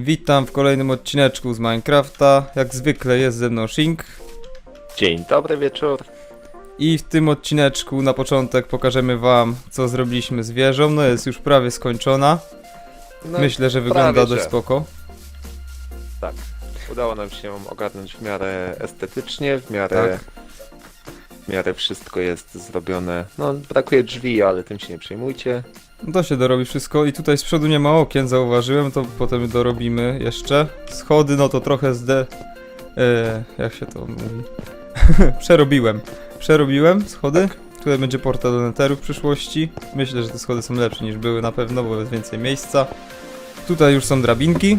Witam w kolejnym odcineczku z Minecrafta. Jak zwykle jest ze mną Shink. Dzień dobry wieczór. I w tym odcineczku na początek pokażemy wam, co zrobiliśmy z wieżą. No jest już prawie skończona. No, Myślę, że wygląda dość że. spoko. Tak. Udało nam się ją ogarnąć w miarę estetycznie, w miarę. Tak. W miarę wszystko jest zrobione. No, brakuje drzwi, ale tym się nie przejmujcie. No To się dorobi wszystko i tutaj z przodu nie ma okien, zauważyłem, to potem dorobimy jeszcze. Schody, no to trochę zde... E, jak się to mówi? Przerobiłem. Przerobiłem schody. Tutaj będzie portal do Netheru w przyszłości. Myślę, że te schody są lepsze niż były na pewno, bo jest więcej miejsca. Tutaj już są drabinki.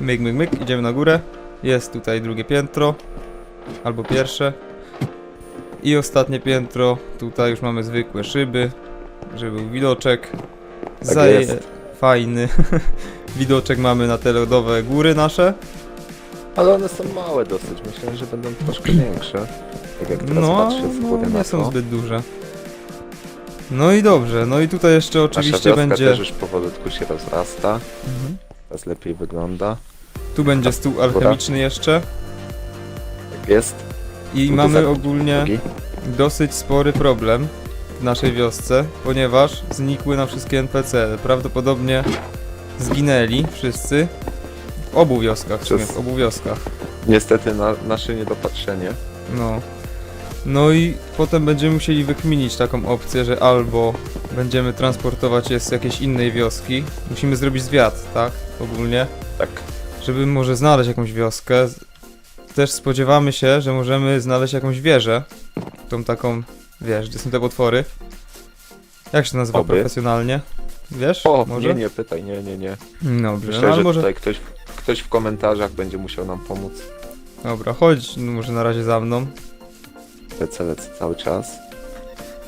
Myk, myk, myk, idziemy na górę. Jest tutaj drugie piętro. Albo pierwsze. I ostatnie piętro. Tutaj już mamy zwykłe szyby żeby był widoczek. Tak Zaje... jest. Fajny widoczek mamy na te lodowe góry nasze. Ale one są małe dosyć. Myślę, że będą troszkę większe. Tak jak teraz No, patrzę w no górę na nie są to. zbyt duże. No i dobrze, no i tutaj jeszcze Nasza oczywiście wioska będzie... też już powolutku się rozrasta. Mhm. Teraz lepiej wygląda. Tu będzie stół alchemiczny jeszcze. Tak jest. I mamy ogólnie Drugi. dosyć spory problem w naszej wiosce, ponieważ znikły nam wszystkie NPC. Prawdopodobnie zginęli wszyscy. W obu wioskach, Przez- w obu wioskach. Niestety na, nasze niedopatrzenie. No. No i potem będziemy musieli wykminić taką opcję, że albo będziemy transportować je z jakiejś innej wioski. Musimy zrobić zwiat, tak? Ogólnie. Tak. Żeby może znaleźć jakąś wioskę. Też spodziewamy się, że możemy znaleźć jakąś wieżę. Tą taką, wiesz, gdzie są te potwory. Jak się nazywa Oby. profesjonalnie? Wiesz? O, może? nie, nie pytaj, nie, nie, nie. Dobrze, Myślę, no, ale że może... tutaj ktoś, ktoś w komentarzach będzie musiał nam pomóc. Dobra, chodź no, może na razie za mną. Lecę, lecę cały czas.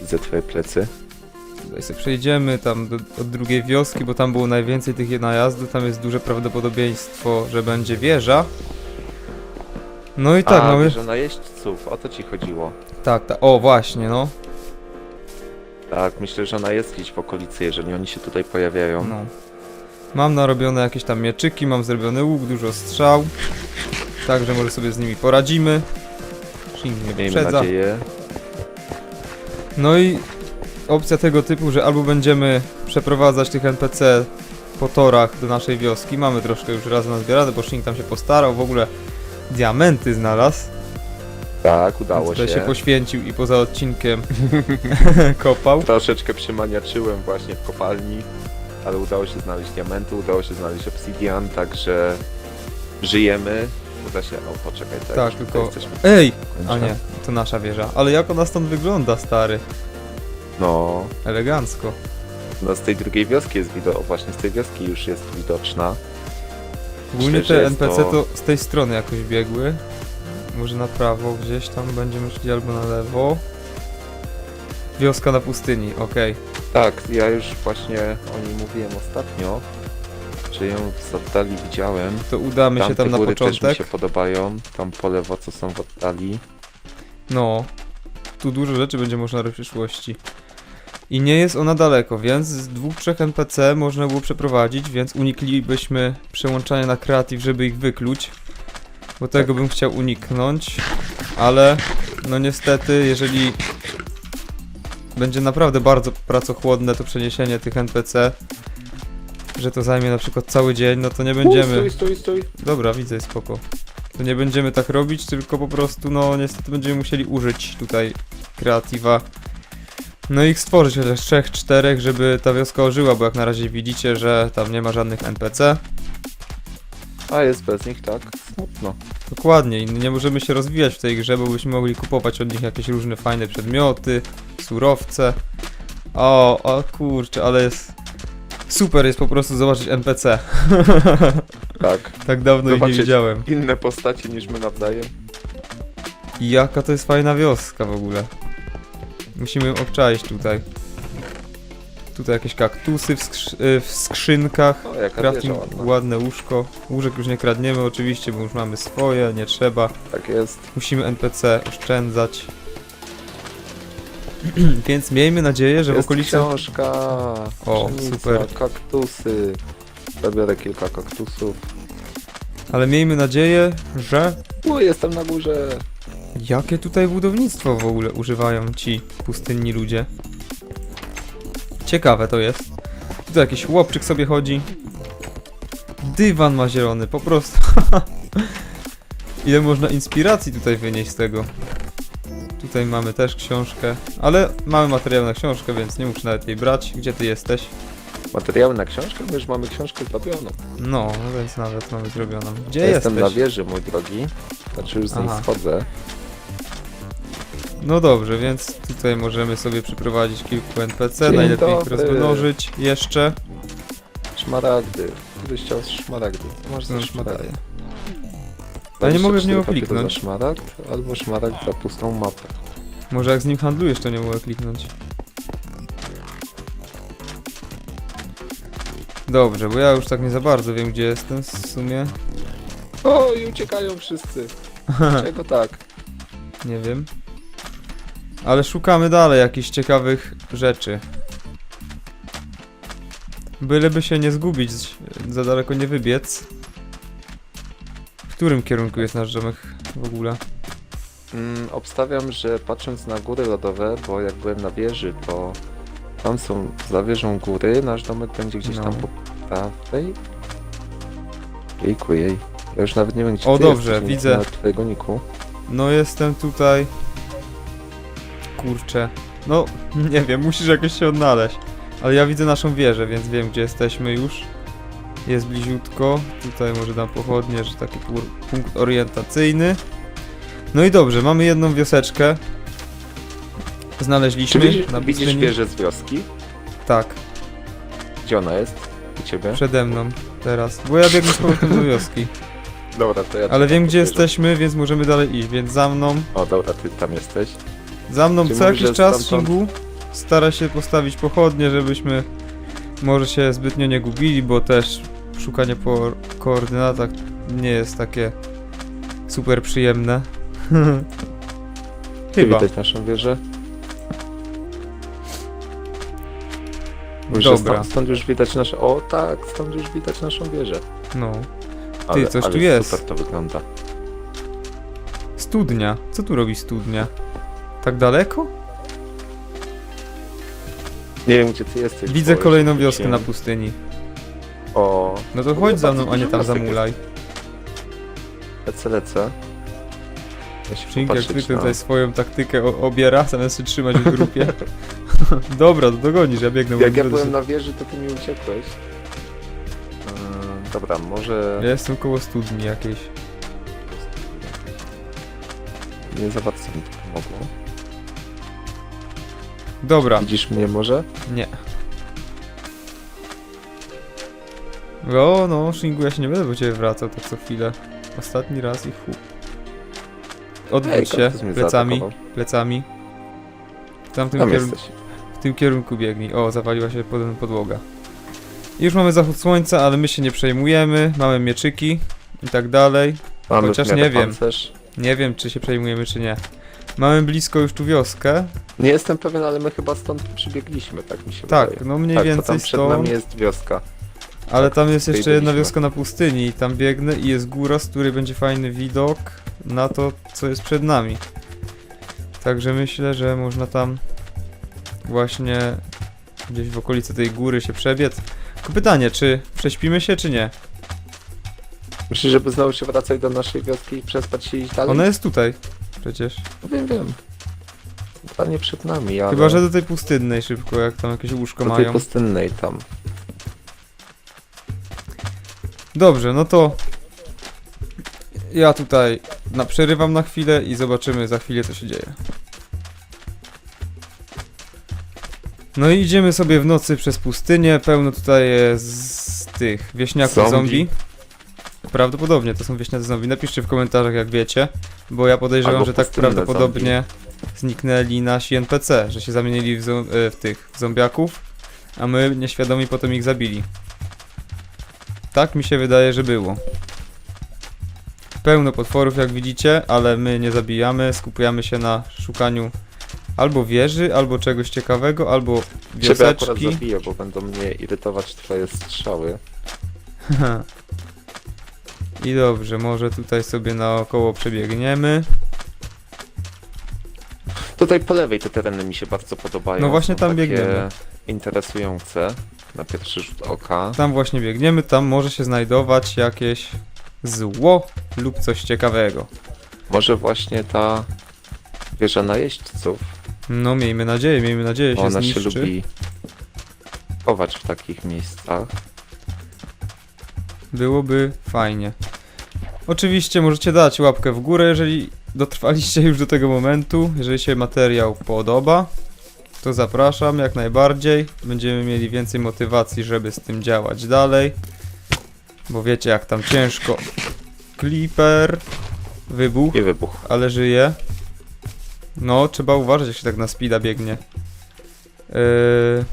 Widzę twoje plecy. Tutaj sobie przejdziemy tam do, od drugiej wioski, bo tam było najwięcej tych najazdów, tam jest duże prawdopodobieństwo, że będzie wieża. No i tak, A, mamy... że na jeźdźców, o to ci chodziło. Tak, tak, o właśnie, no. Tak, myślę, że ona jest gdzieś w okolicy, jeżeli oni się tutaj pojawiają. no. Mam narobione jakieś tam mieczyki, mam zrobiony łuk, dużo strzał. Także może sobie z nimi poradzimy. Shing mnie Miejmy wyprzedza. nadzieję. No i opcja tego typu, że albo będziemy przeprowadzać tych NPC po torach do naszej wioski. Mamy troszkę już raz nazbierane, bo Shing tam się postarał. W ogóle diamenty znalazł. Tak, udało się. się poświęcił i poza odcinkiem kopał. Troszeczkę przymaniaczyłem właśnie w kopalni, ale udało się znaleźć diamenty, udało się znaleźć obsidian, także żyjemy. Uda się, o poczekaj, tak, Tak, tylko- jesteśmy Ej! A nie, to nasza wieża. Ale jak ona stąd wygląda, stary? No, Elegancko. no z tej drugiej wioski jest widok, właśnie z tej wioski już jest widoczna. Ogólnie Myślę, te jest NPC to- to z tej strony jakoś biegły. Może na prawo gdzieś tam będziemy szli albo na lewo. Wioska na pustyni, okej. Tak, ja już właśnie o niej mówiłem ostatnio, że ją z oddali widziałem. To udamy się Tamte tam na góry też mi początek. się podobają, tam po lewo co są w oddali. No, tu dużo rzeczy będzie można robić w przyszłości. I nie jest ona daleko, więc z dwóch, trzech NPC można było przeprowadzić, więc uniklibyśmy przełączania na kreatyw, żeby ich wykluć. Bo tego bym chciał uniknąć, ale no niestety, jeżeli będzie naprawdę bardzo pracochłodne to przeniesienie tych NPC, że to zajmie na przykład cały dzień, no to nie będziemy... Stój, stój, stój. Dobra, widzę, spoko. To nie będziemy tak robić, tylko po prostu, no niestety będziemy musieli użyć tutaj kreatywa. No i ich stworzyć chociaż trzech, czterech, żeby ta wioska ożyła, bo jak na razie widzicie, że tam nie ma żadnych NPC. A jest bez nich, tak? Smutno. Dokładnie, i nie możemy się rozwijać w tej grze, bo byśmy mogli kupować od nich jakieś różne fajne przedmioty, surowce. O, o kurczę, ale jest... Super jest po prostu zobaczyć NPC. Tak. tak dawno ich nie Zobaczyć. widziałem. Inne postacie niż my nawzajem. Jaka to jest fajna wioska w ogóle. Musimy obczaić tutaj. Tutaj jakieś kaktusy w, skrzy- y, w skrzynkach. O, jaka Crafting, wieża ładna. ładne łóżko. Łóżek już nie kradniemy oczywiście, bo już mamy swoje, nie trzeba. Tak jest. Musimy NPC oszczędzać. Więc miejmy nadzieję, że w jest okolicy... książka. O, pszenica, super. kaktusy. Zabiorę kilka kaktusów. Ale miejmy nadzieję, że... O, jestem na górze. Jakie tutaj budownictwo w ogóle używają ci pustynni ludzie? Ciekawe to jest. Tu jakiś chłopczyk sobie chodzi. Dywan ma zielony, po prostu. Ile można inspiracji tutaj wynieść z tego? Tutaj mamy też książkę, ale mamy materiał na książkę, więc nie muszę nawet jej brać. Gdzie ty jesteś? Materiały na książkę? My już mamy książkę zrobioną. No, więc nawet mamy zrobioną. Gdzie Ja jestem jesteś? na wieży, mój drogi. Znaczy już z niej Aha. schodzę. No dobrze, więc tutaj możemy sobie przyprowadzić kilku NPC, Dzień najlepiej ich dobry. rozmnożyć jeszcze. Szmaragdy. Któryś chciał szmaragdy. Masz za No, szmaragdy. tutaj. Ale nie mogę w 24 niego papiery kliknąć. za szmaragd, albo szmaragd za pustą mapę. Może jak z nim handlujesz, to nie mogę kliknąć. Dobrze, bo ja już tak nie za bardzo wiem, gdzie jestem w sumie. O, i uciekają wszyscy. Czego tak? nie wiem. Ale szukamy dalej jakichś ciekawych rzeczy. Byleby się nie zgubić, za daleko nie wybiec. W którym kierunku jest nasz domek w ogóle? Mm, obstawiam, że patrząc na góry lodowe, bo jak byłem na wieży, to tam są za wieżą góry, nasz domek będzie gdzieś No. tam po prawej. Jejku, jej. Ja już nawet nie wiem, gdzie O, dobrze, jesteś, widzę. nawet twojego niku. No jestem tutaj. Kurczę. No, nie wiem, musisz jakoś się odnaleźć. Ale ja widzę naszą wieżę, więc wiem gdzie jesteśmy już. Jest bliziutko. Tutaj może dam pochodnie, że taki punkt orientacyjny. No i dobrze, mamy jedną wioseczkę. Czy Znaleźliśmy widzisz, na widzisz wieżę z wioski? Tak, Gdzie ona jest? U ciebie? przede mną teraz. Bo ja biegnę z powrotem do wioski. Dobra, to ja Ale czekam wiem pod gdzie wieżą. jesteśmy, więc możemy dalej iść. Więc za mną O, dobra, ty tam jesteś. Za mną Ty co mówisz, jakiś że czas stamtąd- Shingu stara się postawić pochodnie, żebyśmy może się zbytnio nie gubili, bo też szukanie po koordynatach nie jest takie super przyjemne. Chyba. widać naszą wieżę? Już Dobra. Stąd, stąd już widać nasze... O tak, stąd już widać naszą wieżę. No. Ale, coś tu ale jest. super to wygląda. Studnia. Co tu robi studnia? Tak daleko? Nie wiem, gdzie ty jesteś. Widzę bo kolejną wioskę na pustyni. O, No to chodź za mną, a nie tam zamulaj. lecę, lecę. Ja się Shink jak popatrzeć zwykle na... tutaj swoją taktykę o- obiera, zamiast się trzymać w grupie. Dobra, to dogonisz, ja biegnę. bo Jak ja będę byłem na wieży, to ty mi uciekłeś. Eee, dobra, może... Ja jestem koło studni jakiejś. Nie za bardzo mi to pomogło. Dobra, Widzisz mnie może? nie. O, no, Shingu, ja się nie będę do ciebie wracał tak co chwilę. Ostatni raz i fu. Odwróć się mnie plecami, zaatakował. plecami. W tamtym Tam kierunku, jesteś. w tym kierunku biegnij. O, zawaliła się pod, podłoga. Już mamy zachód słońca, ale my się nie przejmujemy. Mamy mieczyki i tak dalej. Mamy Chociaż w miarę nie wiem. Pancerz. Nie wiem, czy się przejmujemy, czy nie. Mamy blisko już tu wioskę. Nie jestem pewien, ale my chyba stąd przybiegliśmy, tak mi się Tak, wydaje. no mniej tak, to więcej tam przed stąd. nami jest wioska. Ale Tak, tam jest tutaj jeszcze jedna byliśmy. wioska na pustyni i tam biegnę i jest góra, z której będzie fajny widok na to, co jest przed nami. Także myślę, że można tam właśnie gdzieś w okolicy tej góry się przebiec. Tylko pytanie, czy prześpimy się, czy nie? Myślisz, żeby znowu się wracać do naszej wioski i przespać się i iść dalej? Ona jest tutaj przecież. No Wiem, wiem. Chyba nie przed nami, ale... Chyba, że do tej pustynnej szybko, jak tam jakieś łóżko do tej mają. pustynnej tam. Dobrze, no to ja tutaj na, przerywam na chwilę i zobaczymy za chwilę co się dzieje. No i idziemy sobie w nocy przez pustynię, pełno tutaj jest tych wieśniaków zombie. Zombie. Prawdopodobnie to są wieśniacy zombie. Napiszcie w komentarzach jak wiecie, bo ja podejrzewam, Albo że tak pustynne prawdopodobnie zniknęli nasi NPC, że się zamienili w, zo- e, w tych w zombiaków, a my nieświadomi potem ich zabili. Tak mi się wydaje, że było. Pełno potworów, jak widzicie, ale my nie zabijamy, skupiamy się na szukaniu albo wieży, albo czegoś ciekawego, albo Ciebie akurat wioseczki. zabiję, bo będą mnie irytować twoje strzały. I dobrze, może tutaj sobie naokoło przebiegniemy. Tutaj po lewej te tereny mi się bardzo podobają. No właśnie Są tam takie biegniemy. interesujące na pierwszy rzut oka. Tam właśnie biegniemy, tam może się znajdować jakieś zło lub coś ciekawego. Może właśnie ta wieża najeźdźców, No miejmy nadzieję, miejmy nadzieję, że się ona się zniszczy. lubi chować w takich miejscach. Byłoby fajnie. Oczywiście możecie dać łapkę w górę, jeżeli dotrwaliście już do tego momentu. Jeżeli się materiał podoba, to zapraszam jak najbardziej. Będziemy mieli więcej motywacji, żeby z tym działać dalej. Bo wiecie jak tam ciężko. Clipper. Wybuch, I wybuch. ale żyje. No, trzeba uważać jak się tak na speeda biegnie. Yy,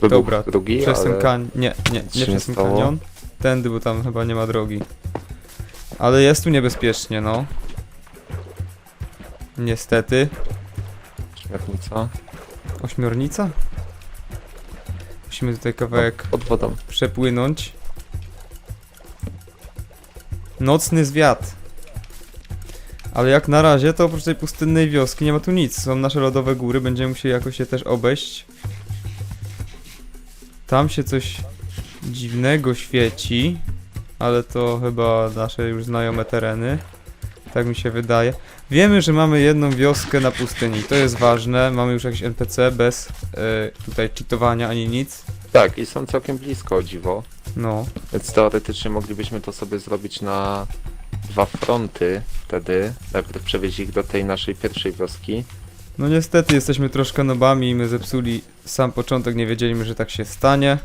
Wybuch Dobra, drugi, przez ten ale kan... Nie, nie, nie przez ten stało. kanion. Tędy, bo tam chyba nie ma drogi. Ale jest tu niebezpiecznie, no. Niestety. śmietnica. Ośmiornica? Musimy tutaj kawałek Pod wodą. przepłynąć. Nocny zwiat. Ale jak na razie, to oprócz tej pustynnej wioski nie ma tu nic. Są nasze lodowe góry, będziemy musieli jakoś je też obejść. Tam się coś dziwnego świeci, ale to chyba nasze już znajome tereny. Tak mi się wydaje. Wiemy, że mamy jedną wioskę na pustyni, to jest ważne. Mamy już jakiś NPC bez e, tutaj cheatowania ani nic. Tak, i są całkiem blisko, o dziwo. No, Więc teoretycznie moglibyśmy to sobie zrobić na dwa fronty wtedy. Najpierw przewieźć ich do tej naszej pierwszej wioski. No niestety jesteśmy troszkę nobami i my zepsuli sam początek, nie wiedzieliśmy, że tak się stanie.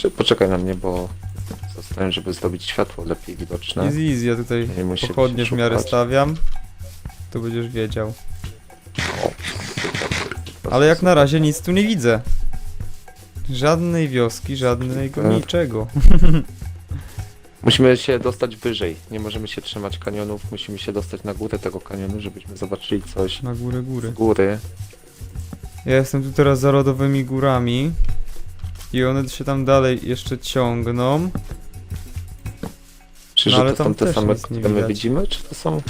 Czy poczekaj na mnie, bo zostałem, żeby zrobić światło lepiej widoczne. Easy, easy, ja tutaj Nie pochodnie w miarę szukać. stawiam. To będziesz wiedział. Ale jak na razie nic tu nie widzę. Żadnej wioski, żadnego Tak. niczego. Musimy się dostać wyżej. Nie możemy się trzymać kanionów. Musimy się dostać na górę tego kanionu, żebyśmy zobaczyli coś Na górę góry. z góry. Ja jestem tu teraz za lodowymi górami. I one się tam dalej jeszcze ciągną. Czy No, że ale to są tam te też same, nic nie które my widać. widzimy, czy to są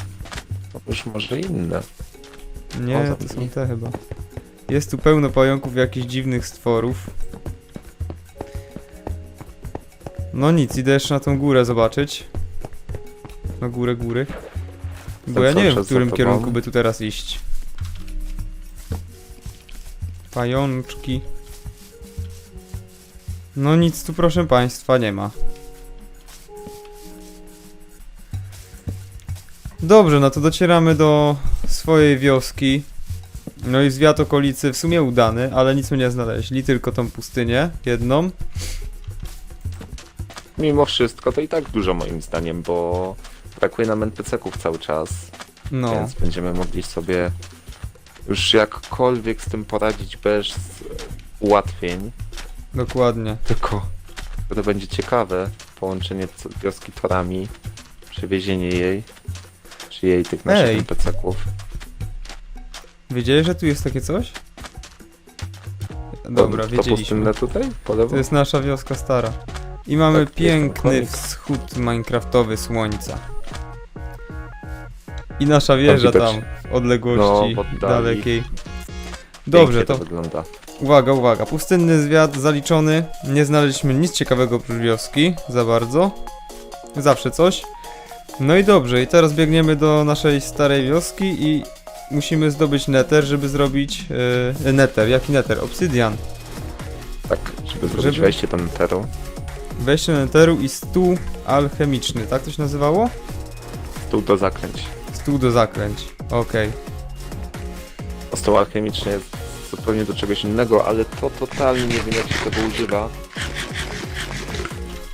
no, już może inne? Nie, to są zamknij. te chyba. Jest tu pełno pająków, jakichś dziwnych stworów. No nic, idę jeszcze na tą górę zobaczyć. Na górę góry. Bo Jestem ja nie cały wiem, w czas za którym tobą. kierunku by tu teraz iść. Pajączki. No nic tu proszę państwa nie ma. Dobrze, no to docieramy do swojej wioski. No i zwiat okolicy w sumie udany, ale nic my nie znaleźli, tylko tą pustynię jedną. Mimo wszystko to i tak dużo moim zdaniem, bo brakuje nam NPC-ków cały czas, No, więc będziemy mogli sobie już jakkolwiek z tym poradzić bez ułatwień. Dokładnie. Tylko to będzie ciekawe, połączenie wioski torami, przewiezienie jej, czy jej tych naszych Ej. NPC-ków. Wiedziałeś, że tu jest takie coś? Dobra, to, to wiedzieliśmy. tutaj? Po lewo? To jest nasza wioska stara. I mamy Tak, jest piękny wschód minecraftowy słońca. I nasza wieża widać. tam, w odległości No, w oddali. dalekiej. Dobrze, Pięknie to wygląda. Uwaga, uwaga. Pustynny zwiat zaliczony. Nie znaleźliśmy nic ciekawego oprócz wioski, za bardzo. Zawsze coś. No i dobrze, i teraz biegniemy do naszej starej wioski i musimy zdobyć nether, żeby zrobić... Yy, nether, jaki nether? Obsydian. Tak, żeby zrobić Żeby- wejście do Netheru. Wejście do netheru i stół alchemiczny, tak to się nazywało? Tu do zakręć. Stół do zakręć. Okej. A Stół alchemiczny jest zupełnie do czegoś innego, ale to totalnie nie wiem jak się tego używa.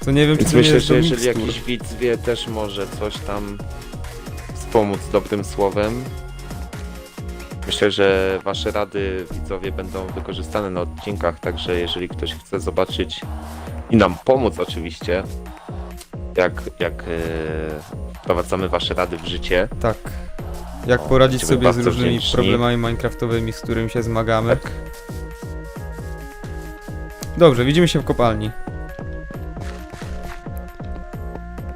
To nie wiem, czy Więc myślę, że jeżeli jakiś widz wie, też może coś tam wspomóc dobrym słowem. Myślę, że wasze rady widzowie będą wykorzystane na odcinkach, także jeżeli ktoś chce zobaczyć i nam pomóc oczywiście, jak, jak e, wprowadzamy wasze rady w życie, Tak. Jak O, poradzić sobie z bardzo różnymi wdzięczni. problemami minecraftowymi, z którymi się zmagamy. tak, Dobrze, widzimy się w kopalni.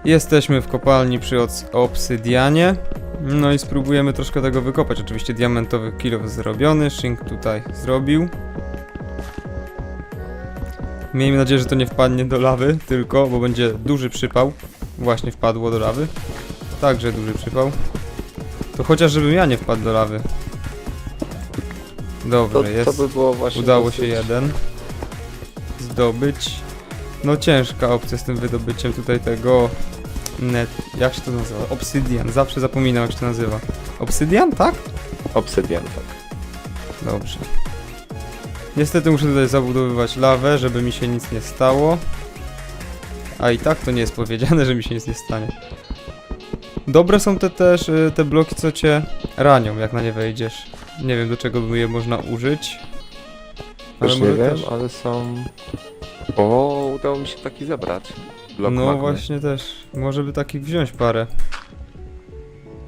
Jesteśmy w kopalni przy obsydianie. No i spróbujemy troszkę tego wykopać. Oczywiście diamentowy kilo zrobiony, Shink tutaj zrobił. Miejmy nadzieję, że to nie wpadnie do lawy tylko, bo będzie duży przypał. Właśnie wpadło do lawy. Także duży przypał. To chociaż żebym ja nie wpadł do lawy. To, Dobra, to jest. by było właśnie Udało dosyć... się jeden zdobyć. No ciężka opcja z tym wydobyciem tutaj tego net. Jak się to nazywa? Obsydian. Zawsze zapominam jak się to nazywa. Obsydian, tak? Obsydian, tak. Dobrze. Niestety muszę tutaj zabudowywać lawę, żeby mi się nic nie stało. A i tak to nie jest powiedziane, że mi się nic nie stanie. Dobre są te też y, te bloki, co cię ranią, jak na nie wejdziesz. Nie wiem do czego by je można użyć. Też nie wiem, też- ale są... O, udało mi się taki zebrać. Blok no magmy. właśnie też. Może by takich wziąć parę.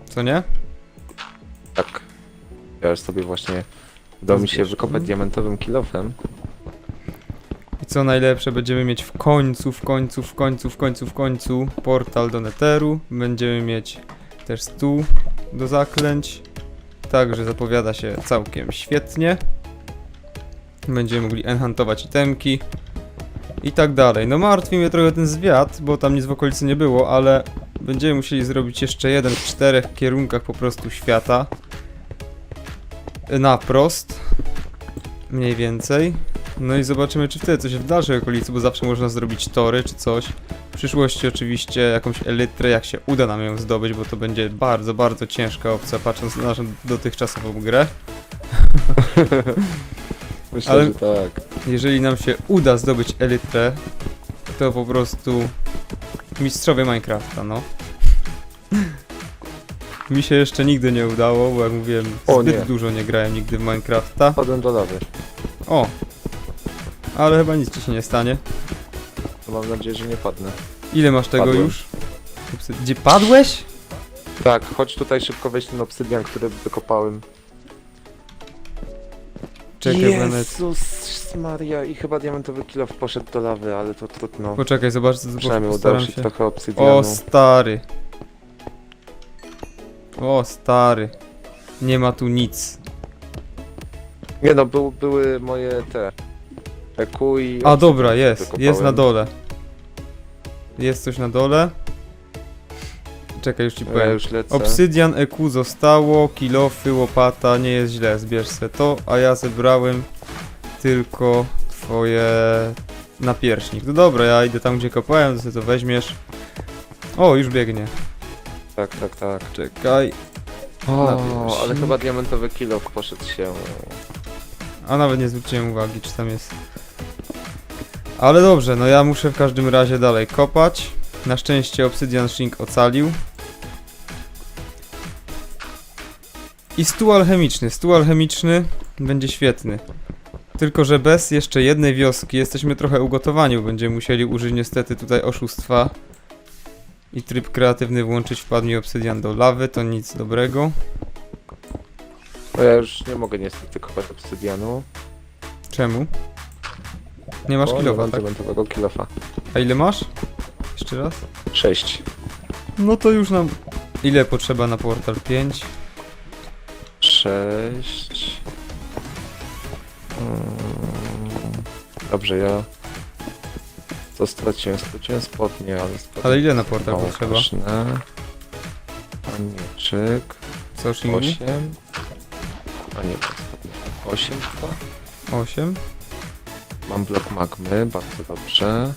Co nie? Tak. Ja już sobie właśnie... Udało mi się wykopać diamentowym kilofem. I co najlepsze, będziemy mieć w końcu, w końcu, w końcu, w końcu, w końcu portal do Netheru. Będziemy mieć też stół do zaklęć. Także zapowiada się całkiem świetnie. Będziemy mogli enchantować itemki. I tak dalej. No martwi mnie trochę ten zwiat, bo tam nic w okolicy nie było, ale będziemy musieli zrobić jeszcze jeden w czterech kierunkach po prostu świata. Naprost. Mniej więcej. No i zobaczymy, czy wtedy coś w dalszej okolicy, bo zawsze można zrobić tory czy coś. W przyszłości oczywiście jakąś elytrę, jak się uda nam ją zdobyć, bo to będzie bardzo, bardzo ciężka opcja, patrząc na naszą dotychczasową grę. Myślę, Ale- że tak. Jeżeli nam się uda zdobyć elytrę, to po prostu mistrzowie Minecrafta, no. Mi się jeszcze nigdy nie udało, bo jak mówiłem, O zbyt nie. dużo nie grałem nigdy w Minecrafta. Padłem do lawy. O! Ale chyba nic ci się nie stanie. To mam nadzieję, że nie padnę. Ile masz tego Padłem. już? Gdzie padłeś? Tak, chodź tutaj szybko wejść ten obsydian, który wykopałem. Czekaj, Benet. Jezus Maria i chyba diamentowy kilof poszedł do lawy, ale to trudno. Poczekaj, zobacz, co Przynajmniej udało postaram się się. trochę obsydianu. O, stary. O, stary. Nie ma tu nic. Nie no, był, były moje te... EQ i... A, dobra, które jest. wykopałem. Jest na dole. Jest coś na dole. Czekaj, już ci Ja powiem. już lecę. Obsydian EQ zostało, kilofy, łopata, nie jest źle, zbierz se to, a ja zebrałem tylko twoje napierśnik. No dobra, ja idę tam, gdzie kopałem, to sobie to weźmiesz. O, już biegnie. Tak, tak, tak. Czekaj. O, ale chyba diamentowy kilof poszedł się... A nawet nie zwróciłem uwagi, czy tam jest. Ale dobrze, no ja muszę w każdym razie dalej kopać. Na szczęście Obsidian Shink ocalił. I stół alchemiczny. Stół alchemiczny będzie świetny. Tylko, że bez jeszcze jednej wioski jesteśmy trochę ugotowani, bo będziemy musieli użyć niestety tutaj oszustwa. I tryb kreatywny włączyć wpadł mi obsydian do lawy, to nic dobrego. No ja już nie mogę niestety kopać obsydianu. Czemu? Nie masz kilofa, tak? diamentowego kilofa. A ile masz? Jeszcze raz? 6. No to już nam... Ile potrzeba na portal? 5? 6. Mm, Dobrze, ja... Co straciłem? Straciłem spodnie, ale spodnie... Ale ile na portal mało potrzeba? ważne. Paniczyk. Co Shingu? 8. A nie, to spodnie. 8 chyba? 8? Mam blok magmy, bardzo dobrze.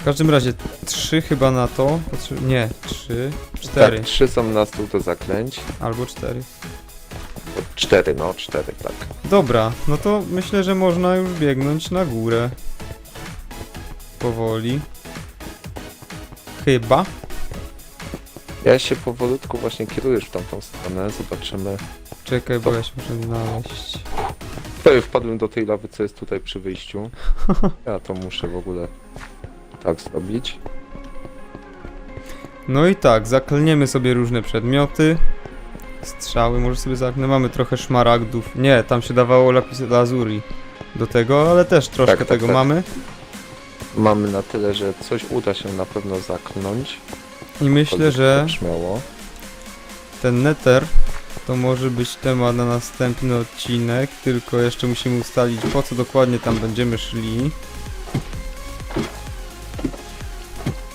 W każdym razie 3 chyba na to. Nie, 3, 4 Tak, 3 są na stół do zaklęć. albo 4. 4, no 4, tak. Dobra, no to myślę, że można już biegnąć na górę. Powoli. Chyba. Ja się powolutku właśnie kierujesz w tamtą stronę, zobaczymy. Czekaj, bo ja się muszę znaleźć. Tutaj wpadłem do tej lawy, co jest tutaj przy wyjściu. Ja to muszę w ogóle tak zrobić. No i tak, zaklniemy sobie różne przedmioty. Strzały może sobie zaklnę. Mamy trochę szmaragdów. Nie, tam się dawało lapis lazuli do tego, ale też troszkę tak, tego tak. mamy. mamy na tyle, że coś uda się na pewno zaklnąć. I myślę, że Śmiało. ten Nether to może być temat na następny odcinek, tylko jeszcze musimy ustalić po co dokładnie tam będziemy szli.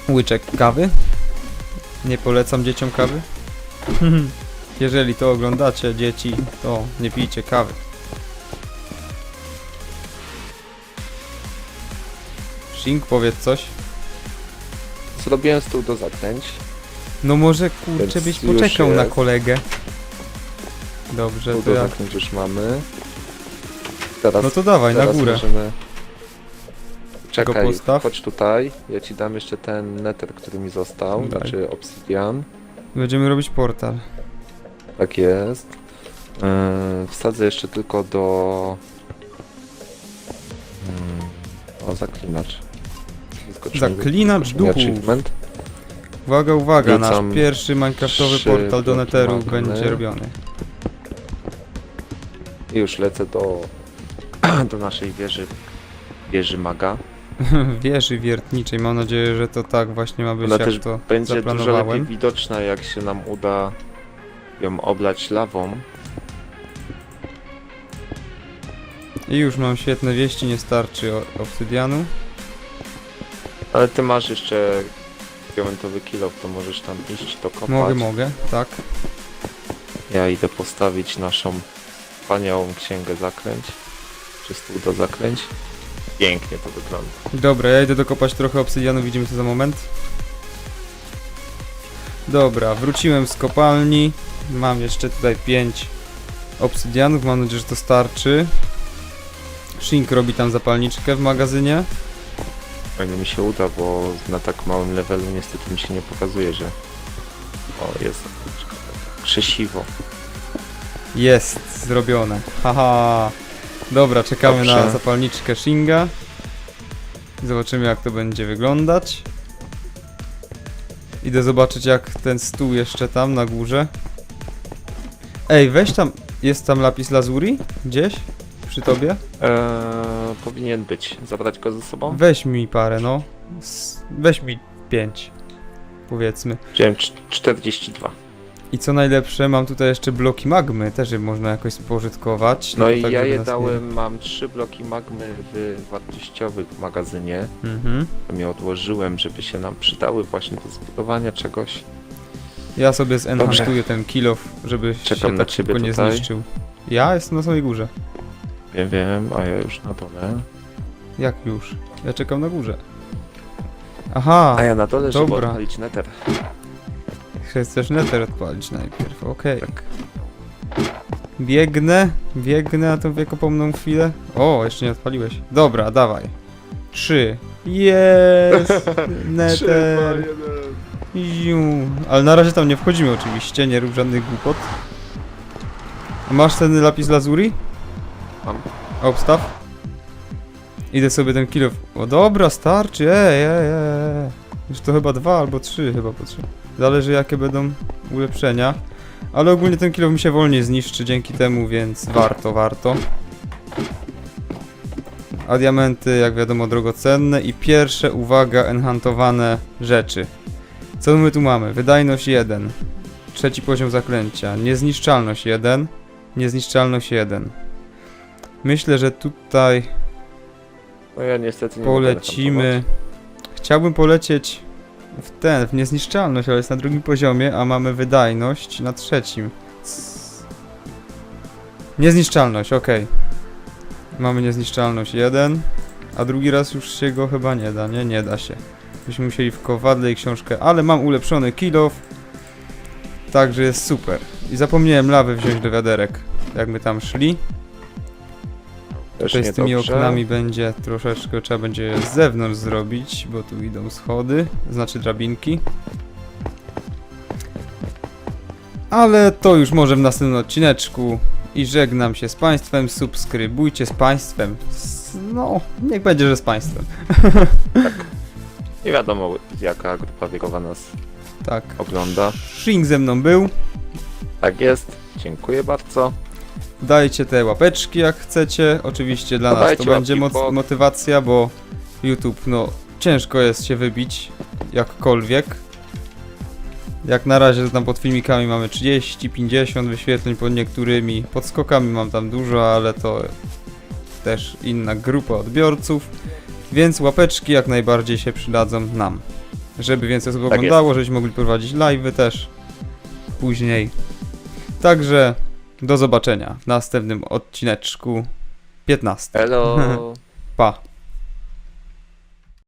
Łyczek kawy. Nie polecam dzieciom kawy. Jeżeli to oglądacie, dzieci, to nie pijcie kawy. Shink, powiedz coś. Zrobiłem stół do zaklęć. No może kurczę Więc byś już poczekał na jest. kolegę. Dobrze, to ja... już mamy. Teraz, No to dawaj, na teraz górę. możemy... Czekaj, postaw. chodź tutaj. Ja ci dam jeszcze ten nether, który mi został, Daj. znaczy obsidian. Będziemy robić portal. Tak jest. Yy, wsadzę jeszcze tylko do... Yy, o, zaklinacz. Wyskoczyłem- Zaklinacz wyskoczył mi duchów. achievement. Uwaga, uwaga, nasz Wrzucam pierwszy minecraftowy trzy portal do bloki Netheru magmy. będzie robiony. I już lecę do, do naszej wieży, wieży maga. Wieży wiertniczej, mam nadzieję, że to tak właśnie ma być, Ona jak też to Będzie dużo lepiej zaplanowałem. widoczna, jak się nam uda ją oblać lawą. I już mam świetne wieści, nie starczy o- obsydianu. Ale ty masz jeszcze diamentowy kilo, to możesz tam iść to kopać. Mogę, mogę, tak. Ja idę postawić naszą wspaniałą księgę zaklęć. Czy stół do zaklęć. Pięknie to wygląda. Dobra, ja idę dokopać trochę obsydianu, widzimy się za moment. Dobra, wróciłem z kopalni. Mam jeszcze tutaj 5 obsydianów, mam nadzieję, że to starczy. Shink robi tam zapalniczkę w magazynie. Ile mi się uda, bo na tak małym levelu niestety mi się nie pokazuje, że... O, jest zapalniczka. Krzesiwo. Jest zrobione. Haha. Dobra, czekamy na Dobrze. zapalniczkę Shinga. Zobaczymy jak to będzie wyglądać. Idę zobaczyć jak ten stół jeszcze tam na górze. Ej, weź tam. Jest tam lapis lazuli? Gdzieś? Przy tobie? Eee, powinien być. Zabrać go ze sobą? Weź mi parę, no. S- Weź mi pięć. Powiedzmy. Wziąłem cz- 42. I co najlepsze, mam tutaj jeszcze bloki magmy, też je można jakoś spożytkować. No i tak, ja żeby je nas nie- dałem, mam trzy bloki magmy w wartościowym magazynie. Mhm. To je odłożyłem, żeby się nam przydały właśnie do zbudowania czegoś. Ja sobie zenhantuję ten kilof, żeby Czekam się na tak ciebie szybko nie tutaj. zniszczył. Ja jestem na samej górze. Wiem, wiem, a ja już na dole. Jak już? Ja czekam na górze. Aha, A ja na dole, żeby dobra. odpalić nether. Chcesz nether odpalić najpierw, okej. Tak. Biegnę, biegnę na tą wiekopomną chwilę. O, jeszcze nie odpaliłeś. Dobra, dawaj. Trzy. Jest! Nether. Ziu. Ale na razie tam nie wchodzimy oczywiście, nie rób żadnych głupot. A Masz ten lapis lazuli? Mam. Obstaw. Idę sobie ten kilo. O dobra, starczy, ej, ej, ej. Już to chyba dwa albo trzy chyba potrzeba. Zależy jakie będą ulepszenia. Ale ogólnie ten kilo mi się wolniej zniszczy dzięki temu, więc warto, warto. A diamenty, jak wiadomo, drogocenne. I pierwsze, uwaga, enchantowane rzeczy. Co my tu mamy? Wydajność 1. Trzeci poziom zaklęcia. Niezniszczalność 1. Niezniszczalność 1. Myślę, że tutaj No ja niestety nie mogę polecimy. Chciałbym polecieć w ten, w niezniszczalność, ale jest na drugim poziomie, a mamy wydajność na trzecim. Niezniszczalność, okej. Mamy niezniszczalność 1, a drugi raz już się go chyba nie da, nie? Nie da się. Byśmy musieli w kowadle i książkę, ale mam ulepszony kill off, także jest super. I zapomniałem lawy wziąć do wiaderek, jak my tam szli. Też Tutaj z tymi niedobrze. oknami będzie troszeczkę, trzeba będzie z zewnątrz zrobić, bo tu idą schody, znaczy drabinki. Ale to już może w następnym odcineczku i żegnam się z Państwem, subskrybujcie z Państwem, S- no, niech będzie, że z Państwem. Nie wiadomo jaka grupa wiekowa nas Tak, ogląda. Shing ze mną był, Tak jest. Dziękuję bardzo. Dajcie te łapeczki jak chcecie, oczywiście dla nas to będzie łapki w moc- bok. motywacja, bo YouTube, no, ciężko jest się wybić jakkolwiek. Jak na razie tam pod filmikami mamy 30, 50 wyświetleń pod niektórymi. Pod skokami mam tam dużo, ale to też inna grupa odbiorców. Więc łapeczki jak najbardziej się przydadzą nam. Żeby więcej osób Tak jest. oglądało, żebyśmy mogli prowadzić live'y też później. Także do zobaczenia w następnym odcineczku 15. Hello! Pa.